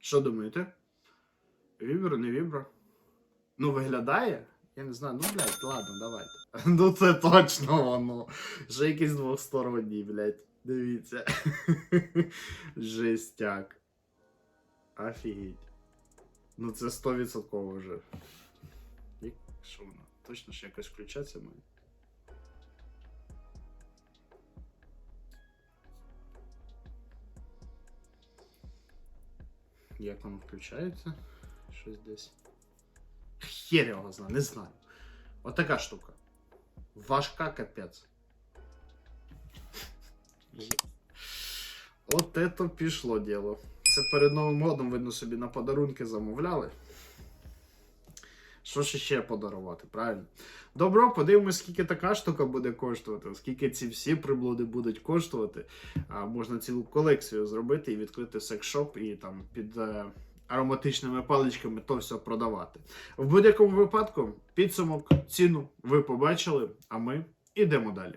Що думаєте? Вібро, не вібро? Ну, виглядає? Я не знаю, ну, блядь, ладно, давайте. Ну, це точно воно. Вже якісь двосторонні, блядь. Дивіться. Жестяк. Офігеть. Ну, це 100% вже. Що воно? Точно ж якось включатися має? Як воно включається? Щось десь. Хер його знаю, не знаю. Отака штука. Важка капець. От это пішло діло. Це перед Новим годом, видно, собі на подарунки замовляли. Що ж ще подарувати, правильно? Добро, подивимось, скільки така штука буде коштувати, скільки ці всі приблуди будуть коштувати. А, можна цілу колекцію зробити і відкрити секшоп і там під е, ароматичними паличками то все продавати. В будь-якому випадку підсумок, ціну ви побачили, а ми йдемо далі.